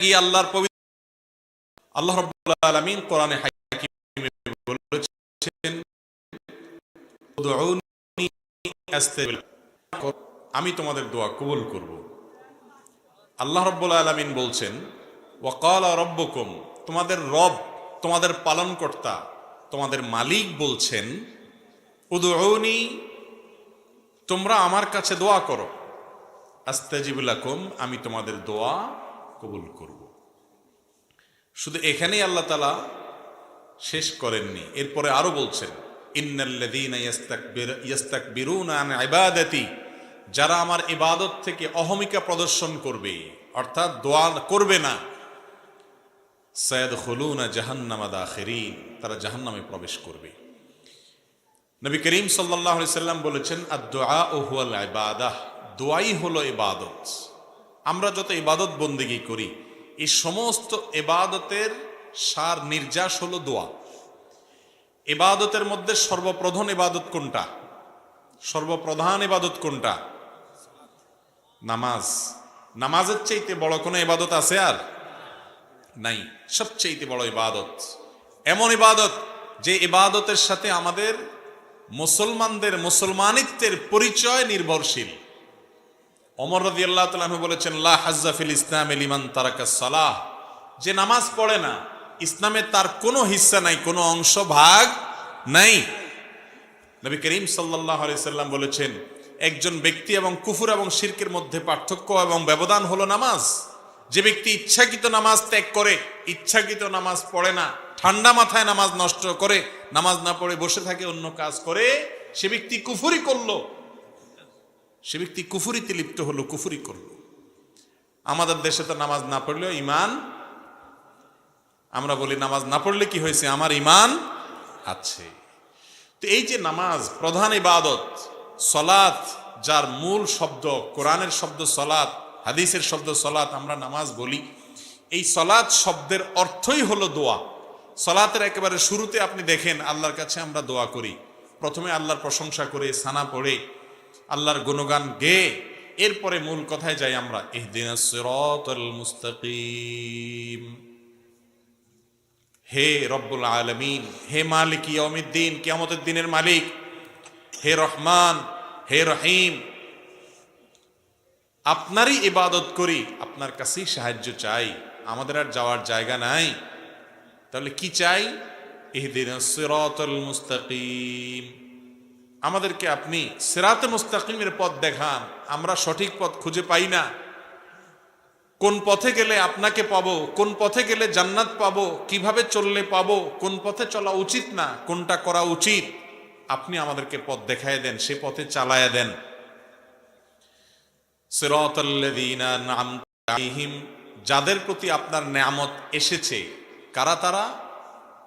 গিয়ে আল্লাহর পবিত্র আল্লাহ রাব্বুল আলামিন কোরআনে বলেছেন, উদউনি আমি তোমাদের দোয়া কবুল করব। আল্লাহ রাব্বুল আলামিন বলছেন, ওয়াকালা রব্বুকুম। তোমাদের রব, তোমাদের পালনকর্তা, তোমাদের মালিক বলছেন, উদউনি, তোমরা আমার কাছে দোয়া করো। আস্তাজিবুলাকুম আমি তোমাদের দোয়া কবুল করব। শুধু এখানেই আল্লাহ তালা শেষ করেননি। এরপরে আরও বলছেন যারা আমার ইবাদত থেকে অহমিকা প্রদর্শন করবে, অর্থাৎ দোয়া করবে না। সায়াদখুলুনা জাহান্নামা দাখিরিন, তারা জাহান্নামে প্রবেশ করবে। নবী করিম আলাইহি সাল্লাম বলেছেন আদ-দুআ হুয়াল ইবাদাহ দোয়াই হলো ইবাদত। আমরা যত ইবাদত বন্দেগী করি, এই সমস্ত এবাদতের সার নির্যাস হলো দোয়া। এবাদতের মধ্যে সর্বপ্রধান ইবাদত কোনটা? সর্বপ্রধান ইবাদত কোনটা? নামাজ। নামাজের চাইতে বড় কোনো ইবাদত আছে আর? নাই। সবচেয়ে বড় ইবাদত। এমন ইবাদত যে ইবাদতের সাথে আমাদের মুসলমানদের, মুসলমানিত্বের পরিচয় নির্ভরশীল। অমর রদি আল্লাহ তালু বলেছেন, লা হাজ্জাফিল ইসলাম ইমান তারাকা সালাহ। যে নামাজ পড়ে না, ইসলামে তার কোনো হিস্সা নাই, কোনো অংশ ভাগ নাই। নবী করিম সাল্লাহ সাল্লাম বলেছেন, একজন ব্যক্তি এবং কুফুর এবং শিরকের মধ্যে পার্থক্য এবং ব্যবধান হলো নামাজ। যে ব্যক্তি ইচ্ছাকৃত নামাজ ত্যাগ করে, ইচ্ছাকৃত নামাজ পড়ে না, ঠান্ডা মাথায় নামাজ নষ্ট করে, নামাজ না পড়ে বসে থাকে, অন্য কাজ করে, সে ব্যক্তি কুফুরি করল সে ব্যক্তি কুফুরিতে লিপ্ত হলো, কুফুরি করল। আমাদের দেশে তো নামাজ না পড়লেও ইমান আমরা বলি, নামাজ না পড়লে কি হয়েছে? আমার ইমান আছে। তো এই যে নামাজ, প্রধান ইবাদত সলাত যার মূল শব্দ, কোরআনের শব্দ সলাত হাদিসের শব্দ সলাত আমরা নামাজ বলি, এই সলাত শব্দের অর্থই হলো দোয়া। সলাতের একেবারে শুরুতে আপনি দেখেন, আল্লাহর কাছে আমরা দোয়া করি। প্রথমে আল্লাহর প্রশংসা করে, সানা পড়ে আল্লাহর গুণগান গে এরপরে মূল কথায় যাই আমরা মুস্তাকিম। হে রব্বুল আলমিন, হে মালিক ইয়মিদ্দিন কিয়ামতের দিনের মালিক, হে রহমান, হে রহিম, আপনারই ইবাদত করি, আপনার কাছেই সাহায্য চাই, আমাদের আর যাওয়ার জায়গা নাই। তাহলে কি চাই? সিরাতুল মুস্তাকিম। আমাদেরকে আপনি সিরাতে মুস্তাকিমের পথ দেখান। আমরা সঠিক পথ খুঁজে পাই না। কোন পথে গেলে আপনাকে পাবো, কোন পথে গেলে জান্নাত পাবো, কীভাবে চললে পাবো, কোন পথে চলা উচিত না, কোনটা করা উচিত, আপনি আমাদেরকে পথ দেখায় দেন, সে পথে চালায় দেন। যাদের প্রতি আপনার নিয়ামত এসেছে, কারা তারা?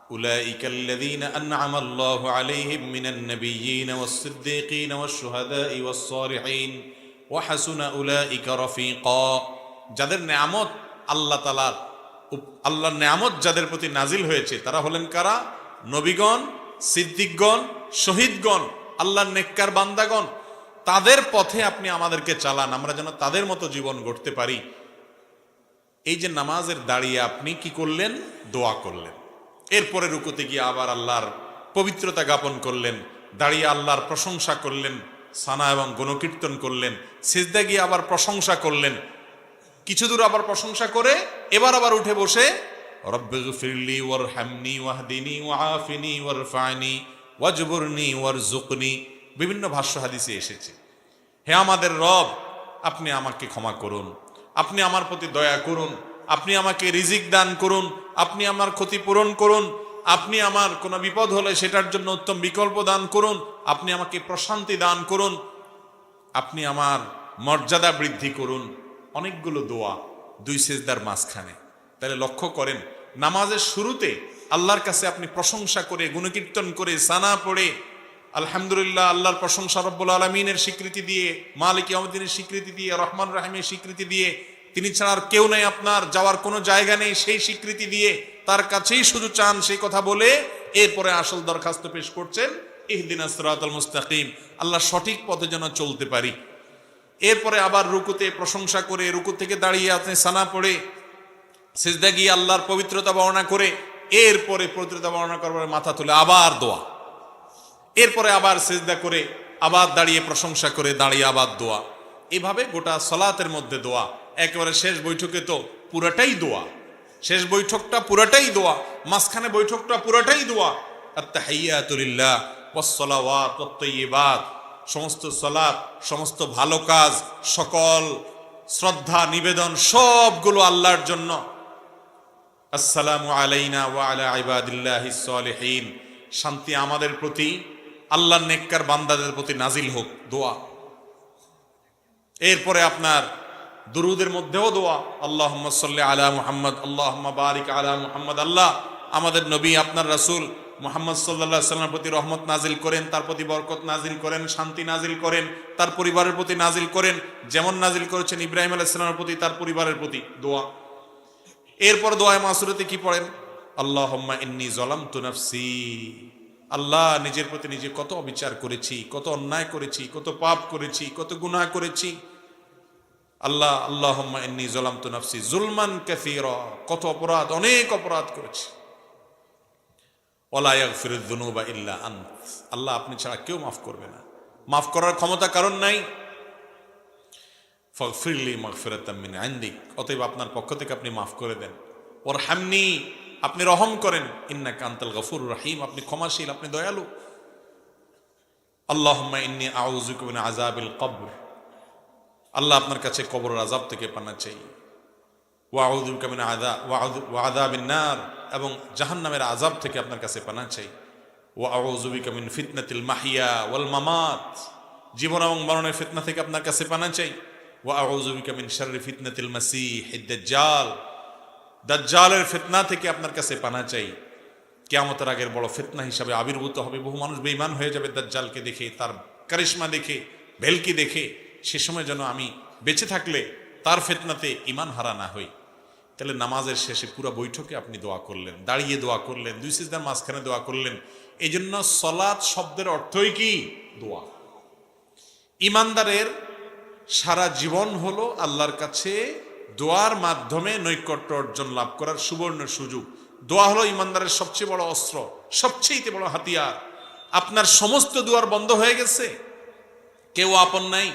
উলাইকাল্লাযীনা আন'আমা আল্লাহু আলাইহিম মিনান নাবিয়্যিন ওয়াস-সিদ্দীকিন ওয়াশ-শুহাদাই ওয়াস-সালিহিন ওয়া হাসুনা উলাইকা রফিকা যাদের নেয়ামত আল্লাহ তালার আল্লাহর নেয়ামত যাদের প্রতি নাজিল হয়েছে, তারা হলেন কারা? নবীগণ, সিদ্দিকগণ, শহীদগণ, আল্লাহর নেককার বান্দাগণ। তাদের পথে আপনি আমাদেরকে চালান, আমরা যেন তাদের মতো জীবন গড়তে পারি। এই যে নামাজের দাঁড়িয়ে আপনি কি করলেন? দোয়া করলেন। এরপরে রুকুতে গিয়ে আবার আল্লাহর পবিত্রতা জ্ঞাপন করলেন, দাঁড়িয়ে আল্লাহর প্রশংসা করলেন, সানা এবং গণকীর্তন করলেন, সেজদা গিয়ে আবার প্রশংসা করলেন। কিছু দূর আবার প্রশংসা করে এবার আবার উঠে বসে ওয়ারজুকনি বিভিন্ন ভাষ্য হাদিসে এসেছে। হে আমাদের রব, আপনি আমাকে ক্ষমা করুন, আপনি আমার প্রতি দয়া করুন, আপনি আমাকে রিজিক দান করুন আপনি আমার ক্ষতি পূরণ করুন, আপনি আমার কোনো বিপদ হলে সেটার জন্য উত্তম বিকল্প দান করুন, আপনি আমাকে প্রশান্তি দান করুন, আপনি আমার মর্যাদা বৃদ্ধি করুন। অনেকগুলো দোয়া, দুই সেজদার মাঝখানে। তাহলে লক্ষ্য করেন, নামাজের শুরুতে আল্লাহর কাছে আপনি প্রশংসা করে, গুণকীর্তন করে, সানা পড়ে, আলহামদুলিল্লাহ, আল্লাহর প্রশংসা রব্বুল আলমিনের স্বীকৃতি দিয়ে, মালিক ইয়ামুদ্দিনের স্বীকৃতি দিয়ে, রহমান রাহিমের স্বীকৃতি দিয়ে তিনি ছাড়া আর কেউ নেই আপনার, যাওয়ার কোনো জায়গা নেই, সেই স্বীকৃতি দিয়ে তার কাছেই শুধু চান সেই কথা বলে এরপরে আসল দরখাস্ত পেশ করছেন, ইহদিন আসরাতুল মুস্তাকিম। আল্লাহ সঠিক পথে যেন চলতে পারি। এরপরে আবার রুকুতে প্রশংসা করে, রুকু থেকে দাঁড়িয়ে আপনি সানা পড়ে, সিজদা গিয়ে আল্লাহর পবিত্রতা বর্ণনা করে, এরপরে পবিত্রতা বর্ণনা করবার মাথা তুলে আবার দোয়া। এরপরে আবার সিজদা করে, আবার দাঁড়িয়ে প্রশংসা করে, দাঁড়িয়ে আবার দোয়া। এভাবে গোটা সলাতের মধ্যে দোয়া। একেবারে শেষ বৈঠকে তো পুরাটাই দোয়া। শেষ বৈঠকটা পুরাটাই দোয়া, মাঝখানে বৈঠকটা পুরাটাই দোয়া। আত্তাহিয়াতুলিল্লাহ ওয়াসসালাওয়াত ওয়াত সমস্ত সলাত, সমস্ত ভালো কাজ, সকল শ্রদ্ধা, নিবেদন সবগুলো আল্লাহর জন্য। আসসালামু আলাইনা ওয়া আলা ইবাদিল্লাহি সলিহিন শান্তি আমাদের প্রতি, আল্লাহর নেককার বান্দাদের প্রতি নাজিল হোক, দোয়া। এরপরে আপনার দুরুদের মধ্যেও দোয়া আল্লাহ সাল্লি আলা মুহাম্মদ আল্লাহ বারিক আলা মুহাম্মদ, আল্লাহ, আমাদের নবী, আপনার রাসূল মুহাম্মদ সাল্লাহ সাল্লামের প্রতি রহমত নাজিল করেন, তার প্রতি বরকত নাজিল করেন, শান্তি নাজিল করেন, তার পরিবারের প্রতি নাজিল করেন, যেমন নাজিল করেছেন ইব্রাহিম আলাইসালামের প্রতি, তার পরিবারের প্রতি দোয়া। এরপর দোয়ায় মাসুরতে কি পড়েন? আল্লাহ ইন্নি জলাম তুনাফসি আল্লাহ, নিজের প্রতি নিজে কত অবিচার করেছি, কত অন্যায় করেছি, কত পাপ করেছি, কত গুনাহ করেছি। আল্লাহ আল্লাহ ইন্নি জলাম তু নফসি জুলমান কাসীর। কত অপরাধ, অনেক অপরাধ করেছি। ওলা ইয়াগফিরুদ্দুনুবা ইল্লা আন্ত। আল্লাহ, আপনি ছাড়া কেউ মাফ করবে না। মাফ করার ক্ষমতা কারণ নাই। ফিরলি মাগফিরাতাম মিন ইনদিক অতএব আপনার পক্ষ থেকে আপনি মাফ করে দেন। ওর হামনি আপনি রহম করেন। ইন্না কান্তাল গফুর রহিম। আপনি ক্ষমাশীল, আপনি দয়ালু। আল্লাহুম্মা ইন্নী আউযুকা মিন আযাবিল কবর। আল্লাহ আপনার কাছে কবর আযাব থেকে পানা চাই ওয়াউযুকা মিন আযা ওয়া আযাবিন নার, এবং জাহান্নামের আযাব থেকে আপনার কাছে পানা চাই ওয়া আউযুবিকা মিন ফিতনাতিল মাহিয়া ওয়াল মামাত, জীবন এবং মরণের ফিতনা থেকে আপনার কাছে পানা চাই ওয়া আউযুবিকা মিন শাররি ফিতনাতিল মাসীহিদ দাজ্জাল, দাজ্জালের ফিতনা থেকে আপনার কাছে পানা চাই কেয়ামতের আগের বড় ফিতনা হিসাবে আবির্ভূত হবে। বহু মানুষ বেঈমান হয়ে যাবে দাজ্জালকে দেখে, তার কারিশমা দেখে, ভেলকি দেখে। সে সময় যেন আমি বেঁচে থাকলে তার ফেতনাতে ইমান হারা না হই। তাহলে নামাজের শেষে পুরো বৈঠকে আপনি দোয়া করলেন, দাঁড়িয়ে দোয়া করলেন, দুই সিজদার মাঝখানে দোয়া করলেন। এই জন্য সলাৎ শব্দের অর্থই কি? দোয়া। ইমানদারের সারা জীবন হলো আল্লাহর কাছে দোয়ার মাধ্যমে নৈকট্য অর্জন লাভ করার সুবর্ণ সুযোগ। দোয়া হলো ইমানদারের সবচেয়ে বড় অস্ত্র সবচেয়ে বড় হাতিয়ার। আপনার সমস্ত দুয়ার বন্ধ হয়ে গেছে। কেউ আপন নাই।